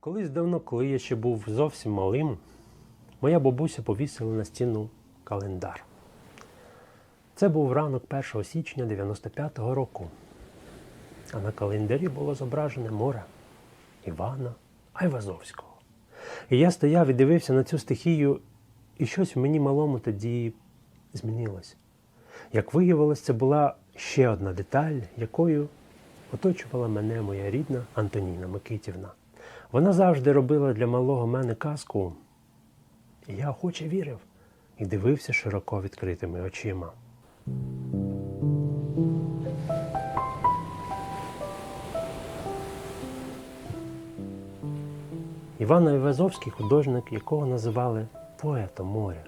Колись давно, коли я ще був зовсім малим, моя бабуся повісила на стіну календар. Це був ранок 1 січня 95-го року. А на календарі було зображене море Івана Айвазовського. І я стояв і дивився на цю стихію, і щось в мені малому тоді змінилось. Як виявилось, це була ще одна деталь, якою оточувала мене моя рідна Антоніна Микитівна. Вона завжди робила для малого мене казку, і я охоче вірив і дивився широко відкритими очима. Іван Айвазовський художник, якого називали поетом моря.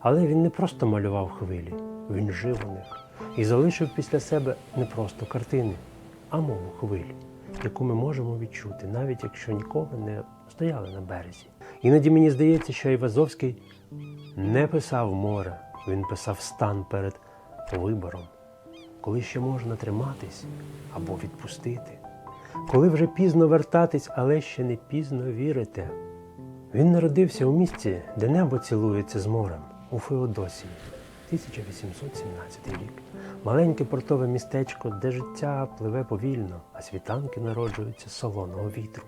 Але він не просто малював хвилі, він жив у них і залишив після себе не просто картини, а мову хвилі, яку ми можемо відчути, навіть якщо ніколи не стояли на березі. Іноді мені здається, що Айвазовський не писав море, він писав стан перед вибором, коли ще можна триматись або відпустити, коли вже пізно вертатись, але ще не пізно вірити. Він народився у місті, де небо цілується з морем, у Феодосії, 1817 рік. Маленьке портове містечко, де життя пливе повільно, а світанки народжуються солоного вітру.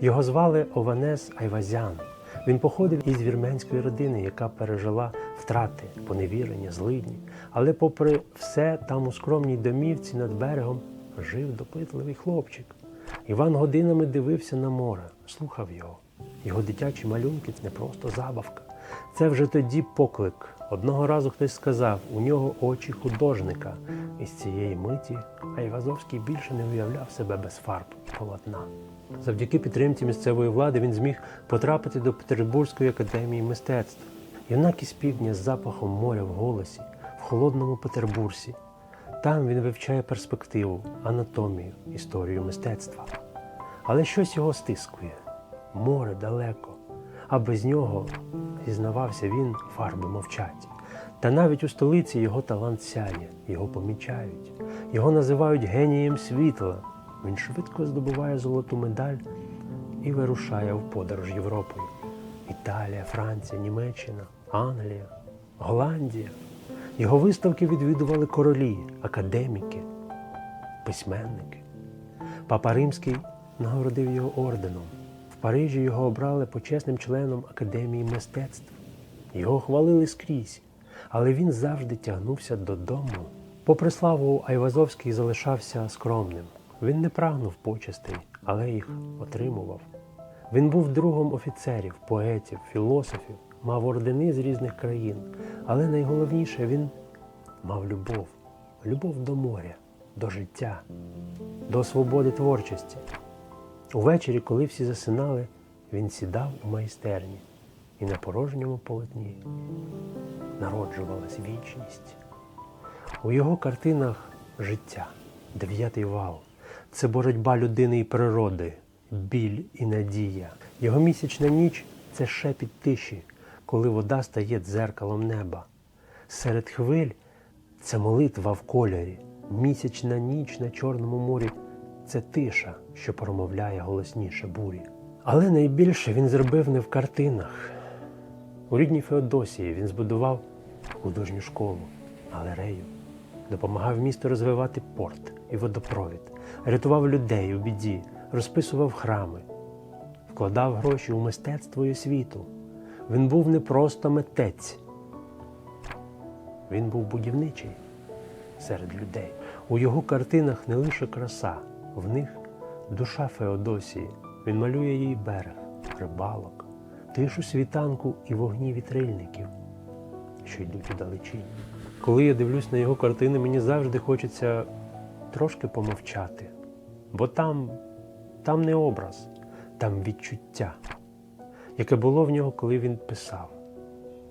Його звали Ованес Айвазян. Він походив із вірменської родини, яка пережила втрати, поневірення, злидні. Але, попри все, там у скромній домівці над берегом жив допитливий хлопчик. Іван годинами дивився на море, слухав його. Його дитячі малюнки це не просто забавка. Це вже тоді поклик. Одного разу хтось сказав, у нього очі художника. І з цієї миті Айвазовський більше не уявляв себе без фарб полотна. Завдяки підтримці місцевої влади він зміг потрапити до Петербурзької академії мистецтв. Юнак із півдня з запахом моря в голосі, в холодному Петербурзі. Там він вивчає перспективу, анатомію, історію мистецтва. Але щось його стискує. Море далеко, а без нього, зізнавався він, фарби мовчать. Та навіть у столиці його талант сяє, його помічають, його називають генієм світла. Він швидко здобуває золоту медаль і вирушає в подорож Європою. Італія, Франція, Німеччина, Англія, Голландія. Його виставки відвідували королі, академіки, письменники. Папа Римський нагородив його орденом. Парижі його обрали почесним членом Академії мистецтв. Його хвалили скрізь, але він завжди тягнувся додому. Попри славу, Айвазовський залишався скромним. Він не прагнув почестей, але їх отримував. Він був другом офіцерів, поетів, філософів, мав ордени з різних країн, але найголовніше він мав любов, любов до моря, до життя, до свободи творчості. Увечері, коли всі засинали, він сідав у майстерні, і на порожньому полотні народжувалась вічність. У його картинах життя, дев'ятий вал це боротьба людини і природи, біль і надія. Його місячна ніч це шепіт тиші, коли вода стає дзеркалом неба. Серед хвиль це молитва в кольорі, місячна ніч на Чорному морі це тиша, що промовляє голосніше бурі. Але найбільше він зробив не в картинах. У рідній Феодосії він збудував художню школу, галерею, допомагав місту розвивати порт і водопровід, рятував людей у біді, розписував храми, вкладав гроші у мистецтво і освіту. Він був не просто митець, він був будівничий серед людей. У його картинах не лише краса, в них душа Феодосії. Він малює її берег, рибалок, тишу світанку і вогні вітрильників, що йдуть у далечінь. Коли я дивлюсь на його картини, мені завжди хочеться трошки помовчати, бо там, там не образ, там відчуття, яке було в нього, коли він писав.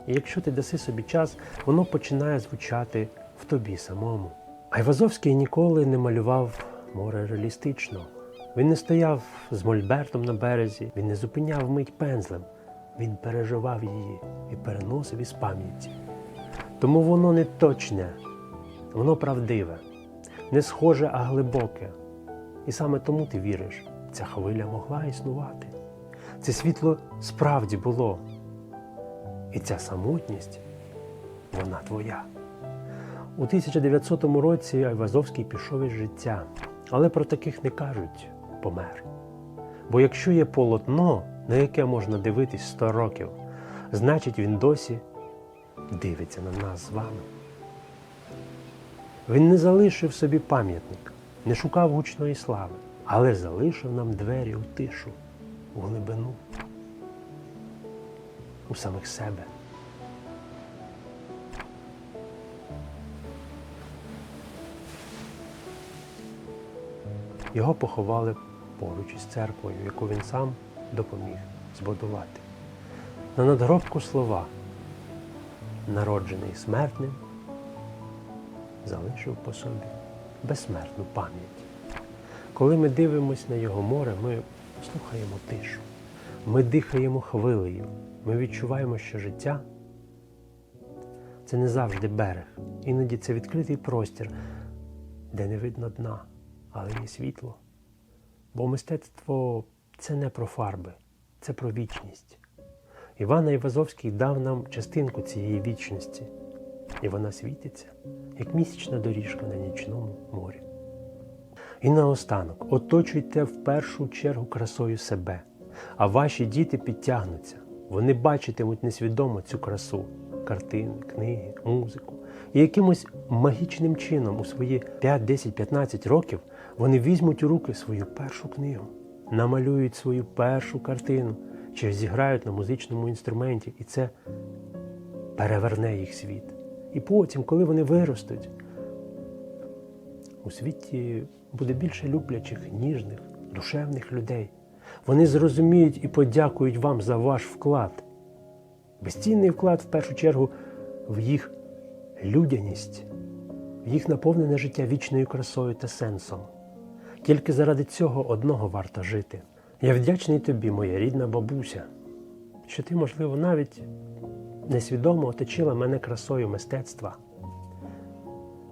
І якщо ти даси собі час, воно починає звучати в тобі самому. Айвазовський ніколи не малював море реалістично. Він не стояв з мольбертом на березі, він не зупиняв мить пензлем, він переживав її і переносив із пам'яті. Тому воно не точне, воно правдиве, не схоже, а глибоке. І саме тому ти віриш, ця хвиля могла існувати. Це світло справді було. І ця самотність, вона твоя. У 1900 році Айвазовський пішов із життя, але про таких не кажуть помер. Бо якщо є полотно, на яке можна дивитись 100 років, значить він досі дивиться на нас з вами. Він не залишив собі пам'ятник, не шукав гучної слави, але залишив нам двері у тишу, у глибину, у самих себе. Його поховали поруч із церквою, яку він сам допоміг збудувати. На надгробку слова, народжений смертним, залишив по собі безсмертну пам'ять. Коли ми дивимося на його море, ми слухаємо тишу, ми дихаємо хвилею, ми відчуваємо, що життя це не завжди берег, іноді це відкритий простір, де не видно дна, але є світло. Бо мистецтво це не про фарби, це про вічність. Іван Айвазовський дав нам частинку цієї вічності, і вона світиться, як місячна доріжка на нічному морі. І наостанок оточуйте в першу чергу красою себе, а ваші діти підтягнуться. Вони бачитимуть несвідомо цю красу, картини, книги, музику. І якимось магічним чином у свої 5, 10, 15 років вони візьмуть у руки свою першу книгу, намалюють свою першу картину чи зіграють на музичному інструменті, і це переверне їх світ. І потім, коли вони виростуть, у світі буде більше люблячих, ніжних, душевних людей. Вони зрозуміють і подякують вам за ваш вклад. Безцінний вклад в першу чергу в їх людяність, в їх наповнене життя вічною красою та сенсом. Тільки заради цього одного варто жити. Я вдячний тобі, моя рідна бабуся, що ти, можливо, навіть несвідомо оточила мене красою мистецтва,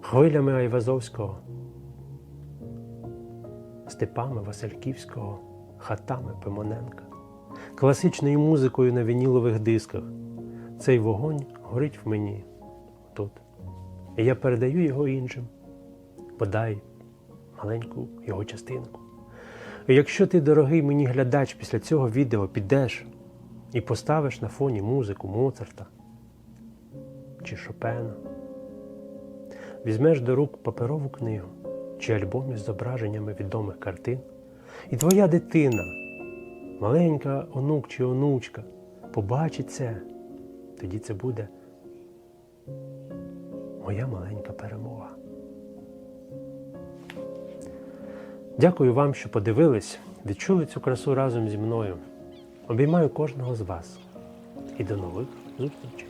хвилями Айвазовського, степами Васильківського, хатами Пимоненка, класичною музикою на вінілових дисках. Цей вогонь горить в мені тут. І я передаю його іншим, бодай маленьку його частинку. Якщо ти, дорогий мені глядач, після цього відео підеш і поставиш на фоні музику Моцарта чи Шопена, візьмеш до рук паперову книгу чи альбом із зображеннями відомих картин, і твоя дитина, маленька онук чи онучка, побачить це, тоді це буде моя маленька перемога. Дякую вам, що подивились, відчули цю красу разом зі мною. Обіймаю кожного з вас і до нових зустрічей.